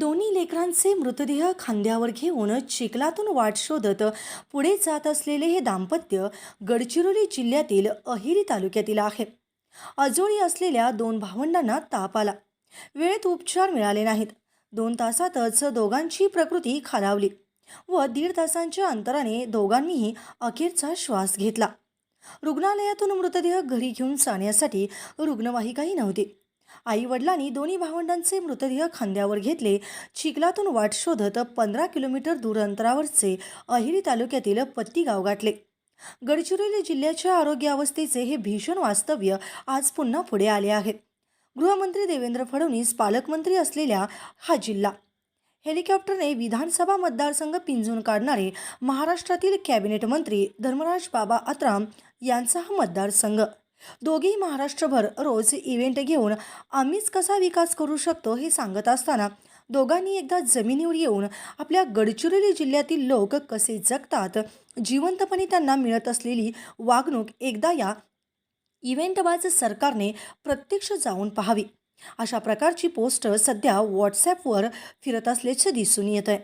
दोन्ही लेकरांचे मृतदेह खांद्यावर घेऊन चिखलातून वाट शोधत पुढे जात असलेले हे दाम्पत्य गडचिरोली जिल्ह्यातील अहिरी तालुक्यातील आहे. अजोळी असलेल्या दोन भावंडांना ताप आला. वेळेत उपचार मिळाले नाहीत. दोन तासातच दोघांची प्रकृती खालावली व दीड तासांच्या अंतराने दोघांनीही अखेरचा श्वास घेतला. रुग्णालयातून मृतदेह घरी घेऊन जाण्यासाठी रुग्णवाहिकाही नव्हती. आई वडिलांनी दोन्ही भावंडांचे मृतदेह खांद्यावर घेतले. चिखलातून वाट शोधत पंधरा किलोमीटर दूर अंतरावरचे अहिरी तालुक्यातील पत्ती गाव गाठले. गडचिरोली जिल्ह्याच्या आरोग्य अवस्थेचे हे भीषण वास्तव्य आज पुन्हा पुढे आले आहे. गृहमंत्री देवेंद्र फडणवीस पालकमंत्री असलेल्या हा जिल्हा. हेलिकॉप्टरने विधानसभा मतदारसंघ पिंजून काढणारे महाराष्ट्रातील कॅबिनेट मंत्री धर्मराज बाबा अत्राम यांचा हा मतदारसंघ. दोघेही महाराष्ट्रभर रोज इव्हेंट घेऊन आम्हीच कसा विकास करू शकतो हे सांगत असताना दोघांनी एकदा जमिनीवर येऊन आपल्या गडचिरोली जिल्ह्यातील लोक कसे जगतात जिवंतपणे त्यांना मिळत असलेली वागणूक एकदा या इव्हेंटबाज सरकारने प्रत्यक्ष जाऊन पाहावी. अशा प्रकारची पोस्ट सध्या व्हॉट्सॲपवर फिरत असल्याचे दिसून येत आहे